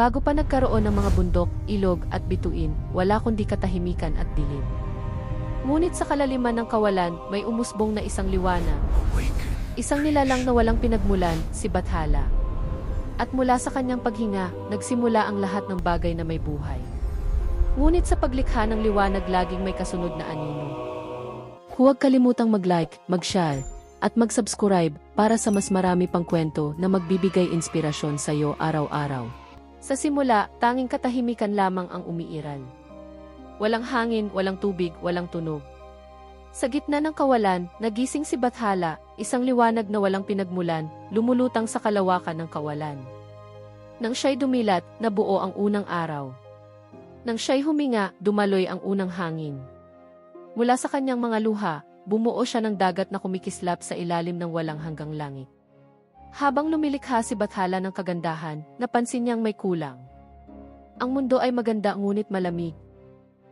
Bago pa nagkaroon ng mga bundok, ilog at bituin, wala kundi katahimikan at dilim. Ngunit sa kalaliman ng kawalan, may umusbong na isang liwanag. Isang nilalang na walang pinagmulan, si Bathala. At mula sa kanyang paghinga, nagsimula ang lahat ng bagay na may buhay. Ngunit sa paglikha ng liwanag laging may kasunod na anino. Huwag kalimutang mag-like, mag-share, at mag-subscribe para sa mas marami pang kwento na magbibigay inspirasyon sa iyo araw-araw. Sa simula, tanging katahimikan lamang ang umiiral. Walang hangin, walang tubig, walang tunog. Sa gitna ng kawalan, nagising si Bathala, isang liwanag na walang pinagmulan, lumulutang sa kalawakan ng kawalan. Nang siya'y dumilat, nabuo ang unang araw. Nang siya'y huminga, dumaloy ang unang hangin. Mula sa kanyang mga luha, bumuo siya ng dagat na kumikislap sa ilalim ng walang hanggang langit. Habang lumilikha si Bathala ng kagandahan, napansin niyang may kulang. Ang mundo ay maganda ngunit malamig.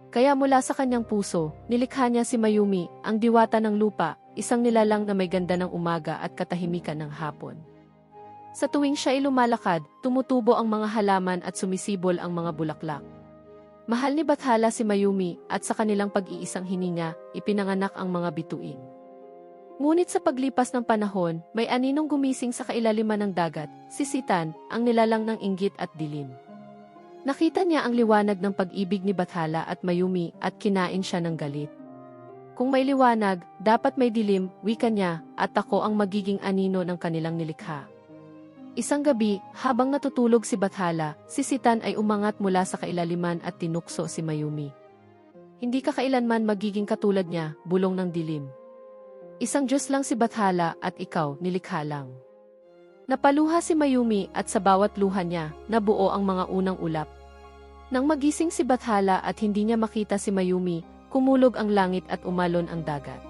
Kaya mula sa kanyang puso, nilikha niya si Mayumi, ang diwata ng lupa, isang nilalang na may ganda ng umaga at katahimikan ng hapon. Sa tuwing siya ay lumalakad, tumutubo ang mga halaman at sumisibol ang mga bulaklak. Mahal ni Bathala si Mayumi at sa kanilang pag-iisang hininga, ipinanganak ang mga bituin. Ngunit sa paglipas ng panahon, may aninong gumising sa kailaliman ng dagat, si Sitan, ang nilalang ng inggit at dilim. Nakita niya ang liwanag ng pag-ibig ni Bathala at Mayumi at kinain siya ng galit. Kung may liwanag, dapat may dilim, wika niya, at ako ang magiging anino ng kanilang nilikha. Isang gabi, habang natutulog si Bathala, si Sitan ay umangat mula sa kailaliman at tinukso si Mayumi. Hindi ka kailanman magiging katulad niya, bulong ng dilim. Isang Diyos lang si Bathala at ikaw, nilikha lang. Napaluha si Mayumi at sa bawat luha niya, nabuo ang mga unang ulap. Nang magising si Bathala at hindi niya makita si Mayumi, kumulog ang langit at umalon ang dagat.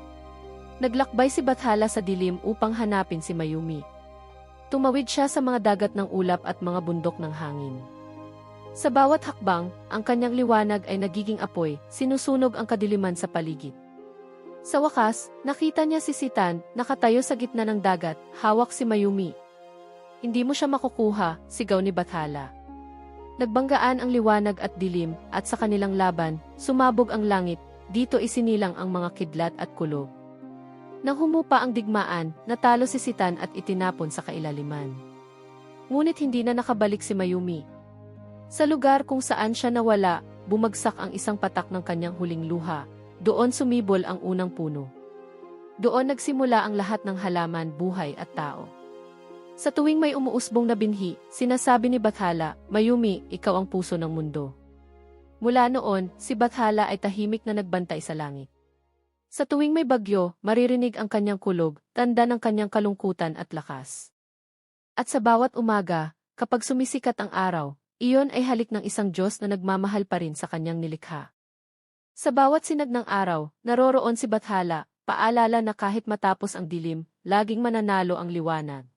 Naglakbay si Bathala sa dilim upang hanapin si Mayumi. Tumawid siya sa mga dagat ng ulap at mga bundok ng hangin. Sa bawat hakbang, ang kanyang liwanag ay nagiging apoy, sinusunog ang kadiliman sa paligid. Sa wakas, nakita niya si Sitan, nakatayo sa gitna ng dagat, hawak si Mayumi. Hindi mo siya makukuha, sigaw ni Bathala. Nagbanggaan ang liwanag at dilim, at sa kanilang laban, sumabog ang langit, dito isinilang ang mga kidlat at kulog. Nang humupa ang digmaan, natalo si Sitan at itinapon sa kailaliman. Ngunit hindi na nakabalik si Mayumi. Sa lugar kung saan siya nawala, bumagsak ang isang patak ng kanyang huling luha. Doon sumibol ang unang puno. Doon nagsimula ang lahat ng halaman, buhay at tao. Sa tuwing may umuusbong na binhi, sinasabi ni Bathala, Mayumi, ikaw ang puso ng mundo. Mula noon, si Bathala ay tahimik na nagbantay sa langit. Sa tuwing may bagyo, maririnig ang kanyang kulog, tanda ng kanyang kalungkutan at lakas. At sa bawat umaga, kapag sumisikat ang araw, iyon ay halik ng isang Diyos na nagmamahal pa rin sa kanyang nilikha. Sa bawat sinag ng araw, naroroon si Bathala, paalala na kahit matapos ang dilim, laging mananalo ang liwanag.